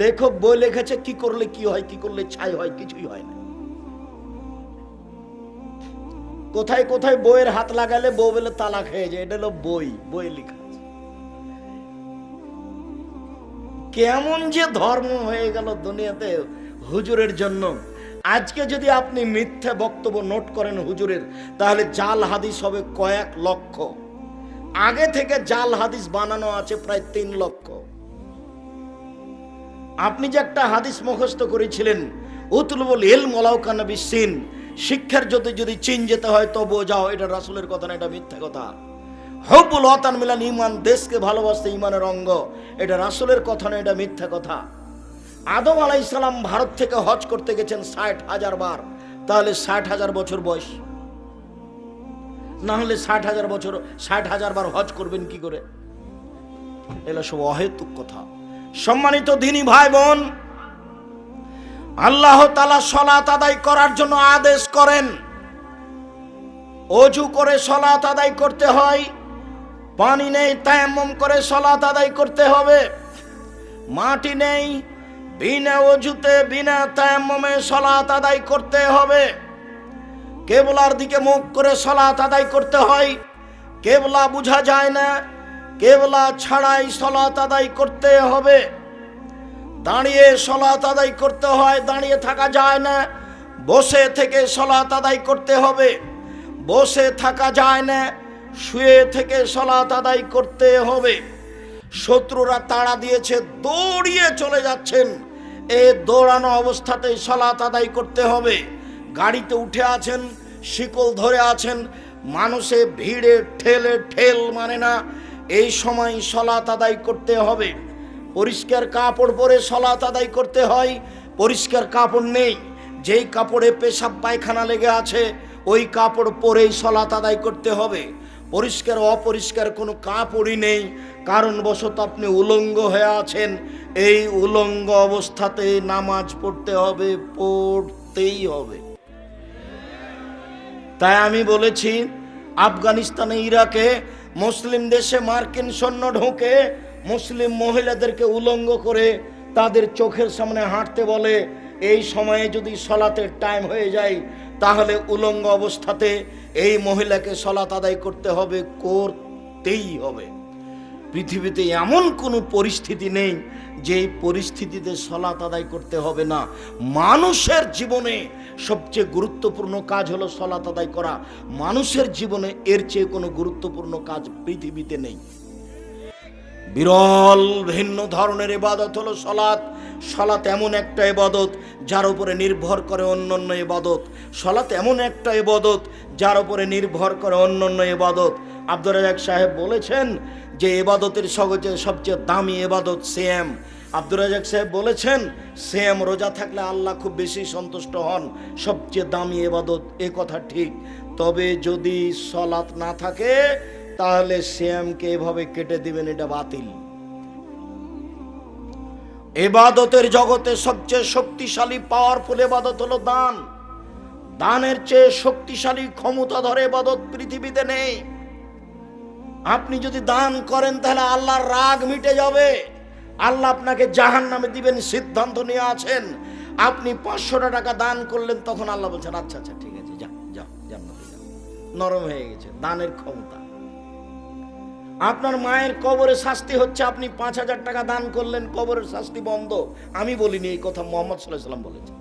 লেখক বই লিখেছে, কি করলে কি হয়, কি করলে ছাই হয়, কিছুই হয় না। কোথায় কোথায় বইয়ের হাত লাগালে বউ বলে তালা খেয়ে যায়, এটা হলো বই বই লেখা। কেমন যে ধর্ম হয়ে গেল দুনিয়াতে হুজুরের জন্য। আজকে যদি আপনি মিথ্যা বক্তব্য নোট করেন হুজুরের, তাহলে জাল হাদিস হবে কয়েক লক্ষ। আগে থেকে জাল হাদিস বানানো আছে প্রায় তিন লক্ষ। আপনি যে একটা হাদিস মুখস্থ করেছিলেন, উতুলবুল ইল মলাউকানা বিসিন শিক্ষার যদি যদি চীন যেতে হয়, তবুও যাও, এটা রাসুলের কথা না, এটা মিথ্যা কথা। হবুল অতান মিলান ইমান, দেশকে ভালোবাসতে ইমানের অঙ্গ, এটা রাসুলের কথা না, এটা মিথ্যা কথা। আদম আলাই আলাইসালাম ভারত থেকে হজ করতে গেছেন ষাট হাজার বার, তাহলে ষাট হাজার বছর বয়স। না হলে ষাট হাজার বছর, ষাট হাজার বার হজ করবেন কি করে? এগুলো সব অহেতুক কথা। সম্মানিত দিনী ভাই বোন, আল্লাহ তালা সলাত আদায় করার জন্য আদেশ করেন। অজু করে সলাত আদায় করতে হয়, পানি নেই, তায়াম্মম করে সলাত আদায় করতে হবে। মাটি নেই, বিনা অজুতে, বিনা তায়াম্মমে সলাত আদায় করতে হবে। কেবলার দিকে মুখ করে সলাত আদায় করতে হয়, কেবলা বোঝা যায় না কেবলা ছাড়াই সলাত আদায় করতে হবে। দাঁড়িয়ে সলাত আদায় করতে হয়, দাঁড়িয়ে থাকা যায় না। বসে থেকে সলাত আদায় করতে হবে। বসে থাকা যায় না, শুয়ে থেকে সলাত আদায় করতে হবে। শত্রুরা তাড়া দিয়েছে, দৌড়িয়ে চলে যাচ্ছেন। এ দৌড়ানো অবস্থাতেই সলাত আদায় করতে হবে। গাড়িতে উঠে আছেন, শিকল ধরে আছেন। মানুষে ভিড়ে ঠেলে ঠেল মানে না। এই সময় সলাত আদায় করতে হবে। পরিষ্কার কাপড় পরে সলাত আদায় করতে হয়। পরিষ্কার কাপড় নেই। যেই কাপড়ে পেশাব পায়খানা লেগে আছে, ওই কাপড় পরেই সলাত আদায় করতে হবে। পরিষ্কার অপরিষ্কার কোনো কাপড়ই নেই। কারণবশত আপনি উলঙ্গ হয়ে আছেন। এই উলঙ্গ অবস্থাতে নামাজ পড়তে হবে, পড়তেই হবে। তাই আমি বলেছি, আফগানিস্তানে, ইরাকে মুসলিম দেশে মার্কিন সৈন্য ঢোকে, মুসলিম মহিলাদেরকে উলঙ্গ করে তাদের চোখের সামনে হাঁটতে বলে, এই সময়ে যদি সলাতের টাইম হয়ে যায়, তাহলে উলঙ্গ অবস্থাতে এই মহিলাকে সলাত আদায় করতে হবে, করতেই হবে। পৃথিবীতে এমন কোনো পরিস্থিতি নেই যে পরিস্থিতিতে সলাত আদায় করতে হবে না। মানুষের জীবনে সবচেয়ে গুরুত্বপূর্ণ কাজ হলো সলাত আদায় করা। মানুষের জীবনে এর চেয়ে কোনো গুরুত্বপূর্ণ কাজ পৃথিবীতে নেই। বিরল ভিন্ন ধরনের ইবাদত হলো সলাৎ। সলাৎ এমন একটা এবাদত যার উপরে নির্ভর করে অন্যান্য এবাদত সলাৎ এমন একটা এবাদত যার উপরে নির্ভর করে অন্যান্য এবাদত আব্দুর রাজাক সাহেব বলেছেন যে এবাদতের সহজে সবচেয়ে দামি ইবাদত সেম আব্দুর রাজাক সাহেব বলেছেন সেম রোজা থাকলে আল্লাহ খুব বেশি সন্তুষ্ট হন। সবচেয়ে দামি এবাদত, এ কথা ঠিক। তবে যদি সলাৎ না থাকে, তাহলে শ্যামকে এভাবে কেটে দিবেন, এটা বাতিল। এবাদতের জগতে সবচেয়ে শক্তিশালী পাওয়ারফুল এবাদত হলো দান। দানের চেয়ে শক্তিশালী ক্ষমতা ধরে এবাদত পৃথিবীতে নেই। আপনি যদি দান করেন, তাহলে আল্লাহর রাগ মিটে যাবে। আল্লাহ আপনাকে জাহান নামে দিবেন, সিদ্ধান্ত নিয়ে আছেন। আপনি পাঁচশোটা টাকা দান করলেন, তখন আল্লাহ বলছেন আচ্ছা আচ্ছা ঠিক আছে, যা যা, জান্নাতে নরম হয়ে গেছে, দানের ক্ষমতা। আপনার মায়ের কবরে শাস্তি হচ্ছে, আপনি পাঁচ হাজার টাকা দান করলেন, কবরের শাস্তি বন্ধ। আমি বলিনি, এই কথা মোহাম্মদ সাল্লাহ সাল্লাম বলেছেন।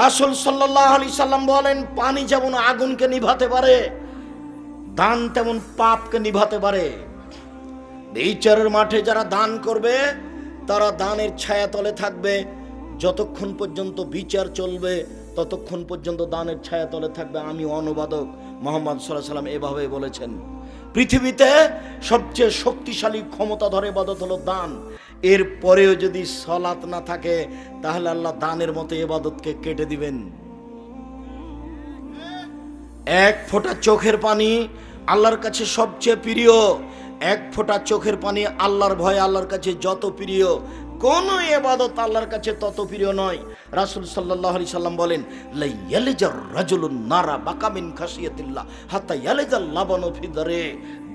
রাসুল সাল্লাহ আলি সাল্লাম বলেন, পানি যেমন আগুনকে নিভাতে পারে, দান তেমন পাপকে নিভাতে পারে। বিচারের মাঠে যারা দান করবে, তারা দানের ছায়া তলে থাকবে। যতক্ষণ পর্যন্ত বিচার চলবে, ততক্ষণ পর্যন্ত দানের ছায়া তলে থাকবে। আমি অনুবাদক মোহাম্মদ সাল্লাহ সাল্লাম এভাবে বলেছেন, পৃথিবীতে সবচেয়ে শক্তিশালী ক্ষমতা ধরে এবাদত হলো দান। এর পরেও যদি সলাত না থাকে, তাহলে আল্লাহ দানের মতো এবাদতকে কেটে দিবেন। এক ফোঁটা চোখের পানি আল্লাহর কাছে সবচেয়ে প্রিয়। এক ফোঁটা চোখের পানি আল্লাহর ভয় আল্লাহর কাছে যত প্রিয়, কোন এবাদত আল্লাহর কাছে তত প্রিয় নয়। রাসুল সাল্লাহ আলি সাল্লাম বলেন নারা বাকামিন খাসিয়াতিল্লাহ ফিদারে।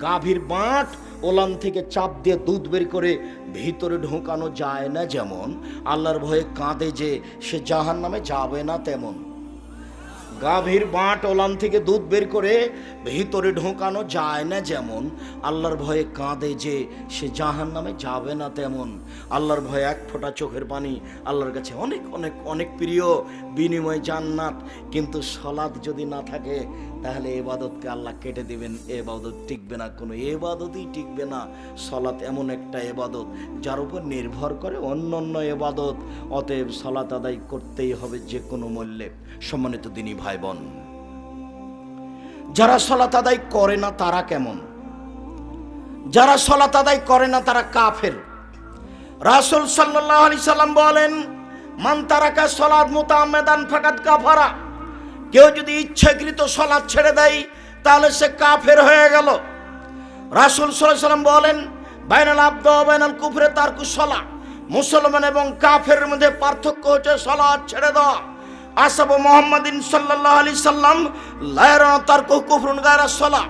গাভীর বাঁট ওলান থেকে চাপ দিয়ে দুধ বের করে ভিতরে ঢোকানো যায় না যেমন, আল্লাহর ভয়ে কাঁদে যে সে জাহান নামে যাবে না তেমন। গাভীর বাঁট ওলান থেকে দুধ বের করে ভিতরে ঢোকানো যায় না যেমন। আল্লাহর ভয়ে কাঁদে যে সে জাহান নামে যাবে না তেমন। আল্লাহর ভয়ে এক ফোঁটা চোখের পানি আল্লাহর কাছে অনেক অনেক অনেক প্রিয়। বিনিময় জান্নাত। কিন্তু সলাদ যদি না থাকে তাহলে এবাদতকে আল্লাহ কেটে দিবেন এবাদত টিকবে না, কোনো এবাদতই টিকবে না। সলাত এমন একটা এবাদত যার উপর নির্ভর করে অন্য অন্য এবাদত অতএব সলাত আদায় করতেই হবে যে কোনো মূল্যে। সম্মানিত দিনী ভাই বোন যারা সলাত আদায় করে না তারা কেমন? যারা সলাত আদায় করে না তারা কাফের। রাসুল সাল্লাহ আলি সাল্লাম বলেন, মান তারাকা সলাদ মোতামেদান ফাকাত কাফারা। কেউ যদি ইচ্ছাকৃত সলাদ ছেড়ে দেয়, তাহলে সে কাফের হয়ে গেল। রাসুল সাল্লাম বলেন, বাইনাল আব্দ বাইনাল কুফরে তার কুসলা মুসলমান এবং কাফের মধ্যে পার্থক্য হচ্ছে সলাদ ছেড়ে দেওয়া। আসাব মোহাম্মদিন সাল্লাহ আলি সাল্লাম লায়র তার কুফরুন গায়রা সলা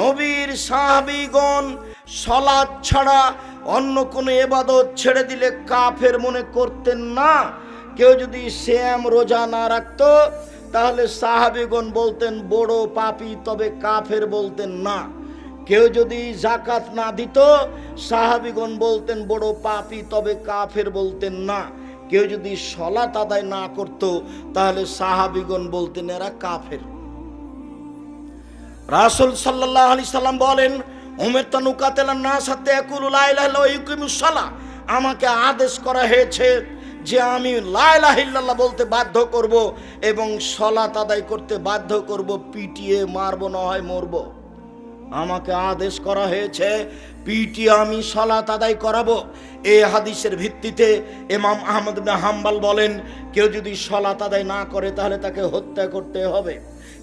নবীর সাহাবিগণ সলাদ ছাড়া অন্য কোনো এবাদত ছেড়ে দিলে কাফের মনে করতেন না। কেউ যদি শ্যাম রোজা না রাখতো তাহলে সাহাবিগণ বলতেন, বড় পাপি, তবে কাফের বলতেন না। কেউ যদি জাকাত না দিত, সাহাবিগণ বলতেন, বড় পাপি, তবে কাফের বলতেন না। কেউ যদি সলাত আদায় না করত, তাহলে সাহাবিগণ বলতেন, এরা কাফের। রাসুল সাল্লাহ আলি সাল্লাম বলেন, উমের তানুকাতেলা না সাথে আমাকে আদেশ করা হয়েছে যে আমি লাইলাহিল্লাহ বলতে বাধ্য করব এবং সলাত তাদাই করতে বাধ্য করব, পিটিয়ে মারবো না হয় মরব। আমাকে আদেশ করা হয়েছে পিটি আমি সলাত আদায় করাবো। এ হাদিসের ভিত্তিতে এমাম আহমদ হাম্বাল বলেন, কেউ যদি সলাত আদায় না করে তাহলে তাকে হত্যা করতে হবে।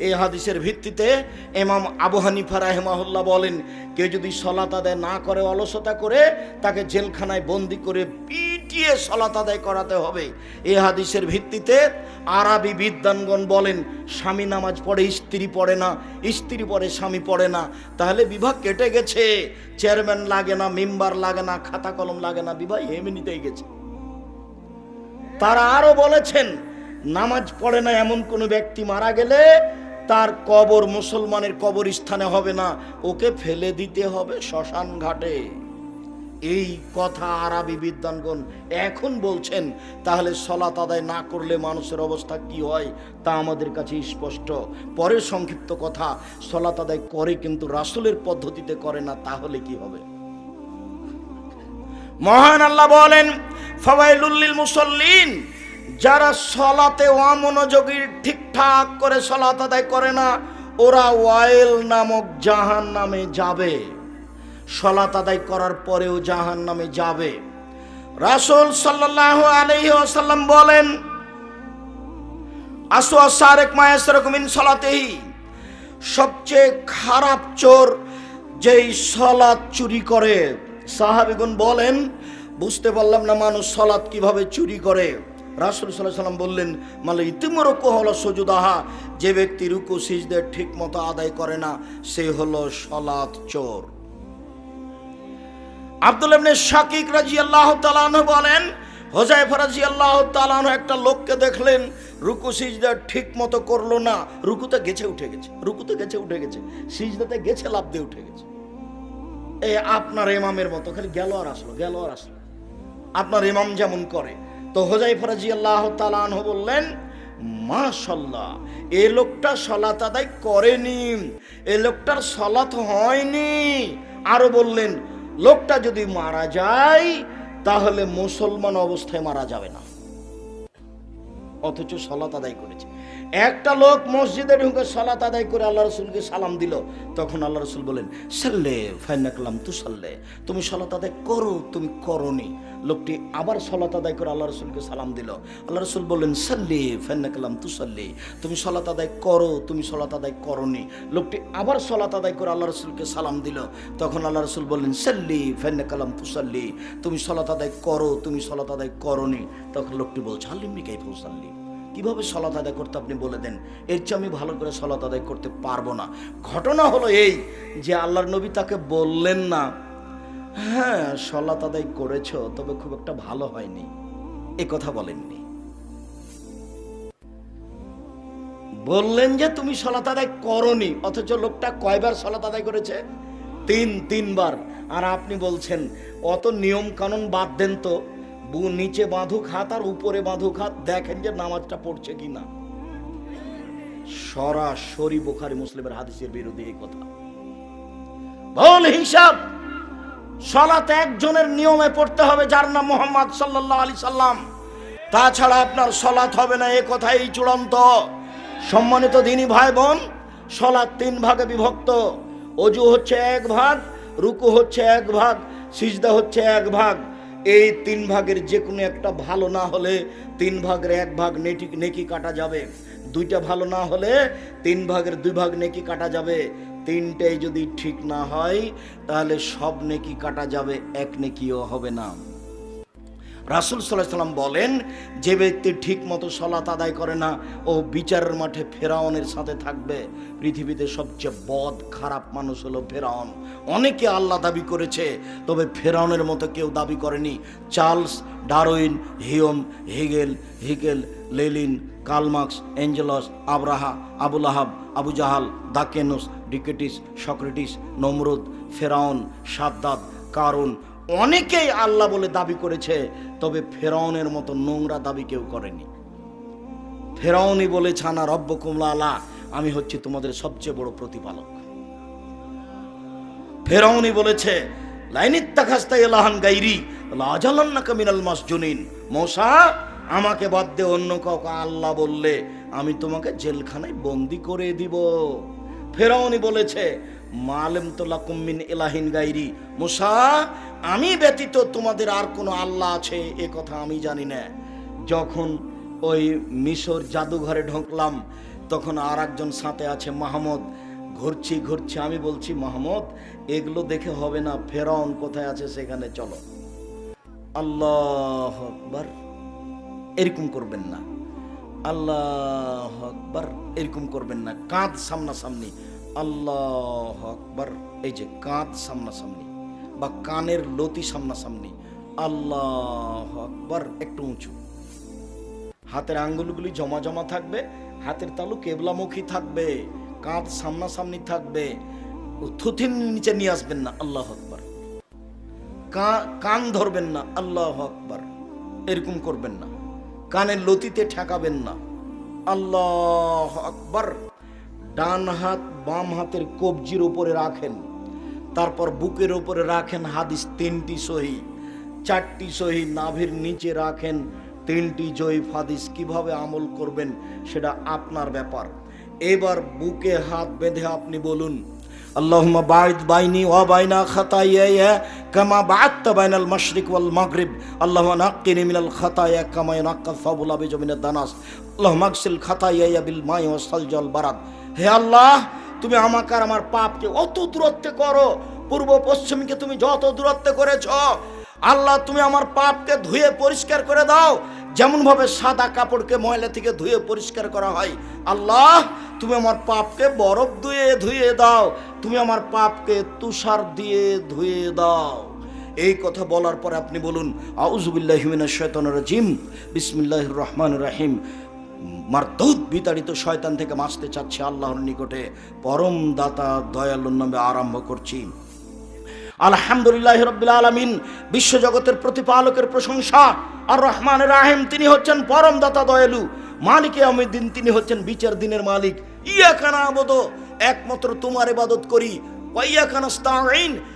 এই হাদিসের ভিত্তিতে এমাম আবু হানিফা রাহেমাহুল্লাহ বলেন, কেউ যদি সলাত আদায় না করে, অলসতা করে, তাকে জেলখানায় বন্দি করে পিটিয়ে সলাত আদায় করাতে হবে। এই হাদিসের ভিত্তিতে আরবি বিদ্যানগণ বলেন, স্বামী নামাজ পড়ে, স্ত্রী পড়ে না, স্ত্রী পড়ে, স্বামী পড়ে না। তাহলে বিভাগ কেটে গেছে। চেয়ারম্যান লাগে না, মেম্বার লাগে না, খাতা কলম লাগে না বিবাহ এমনিতেই গেছে। তারা আরও বলেছেন, নামাজ পড়ে না এমন কোনো ব্যক্তি মারা গেলে তার কবর মুসলমানের কবর স্থানে হবে না, ওকে ফেলে দিতে হবে শ্মশান ঘাটে। এই কথা আরবি বিদ্যানগণ এখন বলছেন, তাহলে সলাত আদায় না করলে মানুষের অবস্থা কি হয়, তা আমাদের কাছে স্পষ্ট। পরের সংক্ষিপ্ত কথা সলাত আদায় করে কিন্তু রাসুলের পদ্ধতিতে করে না, তাহলে কি হবে? মহান আল্লাহ বলেন ফবাইলুল্লিল মুসল্লিন যারা সলাতে অমনোযোগী ঠিকঠাক করে সলাত আদায় করে না, ওরা ওয়াইল নামক জাহান নামে যাবে। সলাত আদায় করার পরেও জাহান নামে যাবে। রাসুল সাল্লাহ আলহি আসাল্লাম বলেন, আসো সারেক মায়াসরকমিন সলাতেই সবচেয়ে খারাপ চোর যেই সলাৎ চুরি করে। সাহাবিগুন বলেন, বুঝতে পারলাম না মানুষ সলাৎ কীভাবে চুরি করে? রাসুল সাল্লাহ সাল্লাম বললেন মানে ইতিমরক্য হলো সজুদাহা, যে ব্যক্তি রুকু সিজদের ঠিক মতো আদায় করে না, সে হলো সলাৎ চোর। আব্দুল ইবনে শাকিক রাজি আল্লাহ তালানহ বলেন হোজাইফা রাজি আল্লাহ তালানহ একটা লোককে দেখলেন, রুকু, সিজদা ঠিক মতো করল না, রুকুতে গেছে উঠে গেছে, রুকুতে গেছে উঠে গেছে, সিজদাতে গেছে লাভ দিয়ে উঠে গেছে। এই আপনার ইমামের মতো, খালি গেল আর আসলো গেল আর আসলো। আপনার ইমাম যেমন করে তো হোজাই ফরাজি আল্লাহ তালান বললেন মাশাল্লাহ এ লোকটা সলাত আদায় করেনি, এ লোকটার সলাত হয়নি। আরও বললেন, লোকটা যদি মারা যায়, তাহলে মুসলমান অবস্থায় মারা যাবে না। অথচ সলাত আদায় করেছে। একটা লোক মসজিদে ঢুকে সলাত আদায় করে আল্লাহ রসুলকে সালাম দিল। তখন আল্লাহ রসুল বলেন সাল্লে ফাইনা কালাম তু সাল্লে তুমি সালাত আদায় করো, তুমি করনি। লোকটি আবার সালাত আদায় করে আল্লাহ রসুলকে সালাম দিল। আল্লাহ রসুল বললেন, সাল্লি ফাইনা কালাম তু সাল্লি তুমি সালাত আদায় করো, তুমি সালাত আদায় করনি। লোকটি আবার সালাত আদায় করে আল্লাহ রসুলকে সালাম দিল। তখন আল্লাহ রসুল বললেন, সাল্লি ফাইনা কালাম তু সাল্লি তুমি সালাত আদায় করো, তুমি সালাত আদায় করনি। তখন লোকটি বলছে আল্লিমি কাই ফুসাল্লি কীভাবে সলাত আদায় করতে আপনি বলে দেন? এর চেয়ে আমি ভালো করে সলাত আদায় করতে পারব না। ঘটনা হলো এই যে আল্লাহর নবী তাকে বললেন না হ্যাঁ সলাত আদায় করেছ, তবে খুব একটা ভালো হয়নি। এ কথা বলেননি। বললেন যে, তুমি সলাত আদায় করনি, অথচ লোকটা কয়বার সলাত আদায় করেছে? তিন, তিনবার। আর আপনি বলছেন, অত নিয়ম কানুন বাদ দেন তো। বু নিচে বাঁধুক হাত আর উপরে বাঁধুক হাত দেখেন যে নামাজটা পড়ছে কিনা। সরাসরি বোখারি মুসলিমের হাদিসের বিরোধী এই কথা। ভুল হিসাব, সলাতে একজনের নিয়মে পড়তে হবে যার নাম মোহাম্মদ সাল্লাহ আলি সাল্লাম। তাছাড়া আপনার সলাৎ হবে না, এ কথাই চূড়ান্ত। সম্মানিত দিনী ভাই বোন সলাৎ তিন ভাগে বিভক্ত। অজু হচ্ছে এক ভাগ, রুকু হচ্ছে এক ভাগ, সিজদা হচ্ছে এক ভাগ। এই তিন ভাগের যে কোনো একটা ভালো না হলে তিন ভাগের এক ভাগ নেটি নেকি কাটা যাবে। দুইটা ভালো না হলে তিন ভাগের দুই ভাগ নেকি কাটা যাবে। তিনটাই যদি ঠিক না হয়, তাহলে সব নেকি কাটা যাবে, এক নেকিও হবে না। রাসুল সাল্লাহ সাল্লাম বলেন, যে ব্যক্তি ঠিক মতো সলাত আদায় করে না, ও বিচারের মাঠে ফেরাউনের সাথে থাকবে, পৃথিবীতে সবচেয়ে বদ, খারাপ মানুষ হলো ফেরাউন। অনেকে আল্লাহ দাবি করেছে, তবে ফেরাউনের মতো কেউ দাবি করেনি। Charles Darwin, Hume, Hegel Hegel Lenin Karl Marx Engels, Abraha, আবুল আহাব, আবু জাহাল, দাকেনুস, ডিকেটিস, সক্রেটিস, নমরুদ, ফেরাউন সাদ্দাদ কারুন অনেকেই আল্লাহ বলে দাবি করেছে, তবে ফেরাউনের মতো নোংরা দাবি কেউ করেনি। ফেরাউনি বলে ছানা রব্ব কুমলা আমি হচ্ছে তোমাদের সবচেয়ে বড় প্রতিপালক। ফেরাউনি বলেছে লাইনিত্তা খাস্তা এলাহান গাইরি লাজালান্না কামিনাল মাসজুনিন। মশা আমাকে বাদ দে, অন্য কাউকে আল্লাহ বললে আমি তোমাকে জেলখানায় বন্দি করে দিব। ফেরাউনি বলেছে মালেম তোলা কুম্মিন এলাহিন গাইরি। মুসা আমি ব্যতীত তোমাদের আর কোনো আল্লাহ আছে? এ কথা আমি জানি না। যখন ওই মিশর জাদুঘরে ঢুকলাম, তখন আর একজন সাথে আছে মাহমদ। ঘুরছি ঘুরছি, আমি বলছি, মাহমদ, এগুলো দেখে হবে না, ফেরাউন কোথায় আছে সেখানে চলো। আল্লাহ আকবার। এরকম করবেন না। আল্লাহ আকবার। এরকম করবেন না। কাঁধ সামনাসামনি। আল্লাহ আকবার। এই যে কাঁধ সামনাসামনি। বা কানের লতি সামনাসামনি। আল্লাহ আকবার, একটু উঁচু। হাতের আঙ্গুলগুলি জমা জমা থাকবে, হাতের তালু কেবলামুখী থাকবে, কাঁধ সামনাসামনি থাকবে। থুথির নিচে নিয়ে আসবেন না, আল্লাহ আকবার। কান ধরবেন না, আল্লাহ আকবার। এরকম করবেন না। কানের লতিতে ঠেকাবেন না, আল্লাহ আকবার। ডান হাত বাম হাতের কবজির উপরে রাখেন। তারপর বুকের ওপরে রাখেন হাদিস তিনটি সহি, চারটি সহি নাভির নিচে রাখেন, তিনটি জয়ীফ হাদিস কীভাবে আমল করবেন সেটা আপনার ব্যাপার। এবার বুকে হাত বেঁধে আপনি বলুন, আল্লাহুম্মা বাইদ বাইনি ওয়া বাইনা খাতায়া কামা বাআতা বাইনাল মাশরিক ওয়াল মাগরিব। আল্লাহুম্মা নাক্কিনি মিনাল খাতায়া কামা ইয়ানাক্কা সাবুল আবি জমিনাদ দানাস। আল্লাহুম্মা আগসিল খাতায়া বিল মাই ওয়াসাল জল বারাদ। হে আল্লাহ তুমি আমাকে আর আমার পাপকে অত দূরত্বে করো, পূর্ব পশ্চিমকে তুমি যত দূরত্বে করেছ, আল্লাহ তুমি আমার পাপকে ধুয়ে পরিষ্কার করে দাও। যেমন ভাবে সাদা কাপড়কে ময়লা থেকে ধুয়ে পরিষ্কার করা হয়, আল্লাহ তুমি আমার পাপকে বরফ ধুয়ে ধুয়ে দাও, তুমি আমার পাপকে তুষার দিয়ে ধুয়ে দাও। এই কথা বলার পরে আপনি বলুন আউজুবিল্লাহ শয়তানুর রাজিম বিসমিল্লাহ রহমান রাহিম। মারদুদ বিতাড়িত শয়তান থেকে বাঁচতে চাচ্ছে আল্লাহর নিকটে। পরম দাতা দয়ালুর নামে আরম্ভ করছি। আলহামদুলিল্লাহ রব্বিল আলমিন, বিশ্বজগতের প্রতিপালকের প্রশংসা। আর রহমান রাহিম, তিনি হচ্ছেন পরম দাতা দয়ালু। মালিকে দিন তিনি হচ্ছেন বিচার দিনের মালিক। ইয়া কানা আবদ, একমাত্র তোমার ইবাদত করি।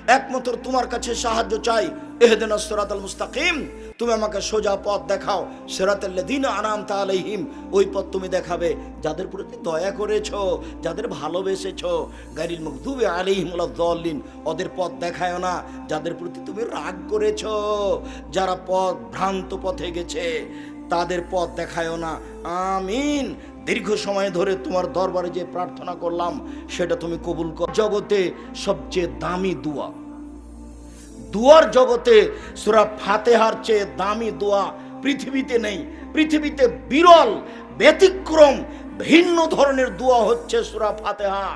একমাত্র তোমার কাছে সাহায্য চাই। এহদিনা সিরাতাল মুস্তাকিম, তুমি আমাকে সোজা পথ দেখাও। সিরাতাল লাযিনা আনআমতা আলাইহিম, ওই পথ তুমি দেখাবে। যাদের প্রতি দয়া করেছ, যাদের ভালোবেসেছো গাড়ির মগদুবে আলাইহিম ওয়ালাদ-দাল্লিন ওদের পথ দেখায় না। যাদের প্রতি তুমি রাগ করেছ, যারা পথ ভ্রান্ত পথে গেছে, তাদের পথ দেখায় না। আমিন। দীর্ঘ সময় ধরে তোমার দরবারে যে প্রার্থনা করলাম, সেটা তুমি কবুল কর। জগতে সবচেয়ে দামি দোয়া। দুয়ার জগতে সুরা ফাতেহার চেয়ে দামি দোয়া পৃথিবীতে নেই। পৃথিবীতে বিরল, ব্যতিক্রম, ভিন্ন ধরনের দোয়া হচ্ছে সুরা ফাতেহা।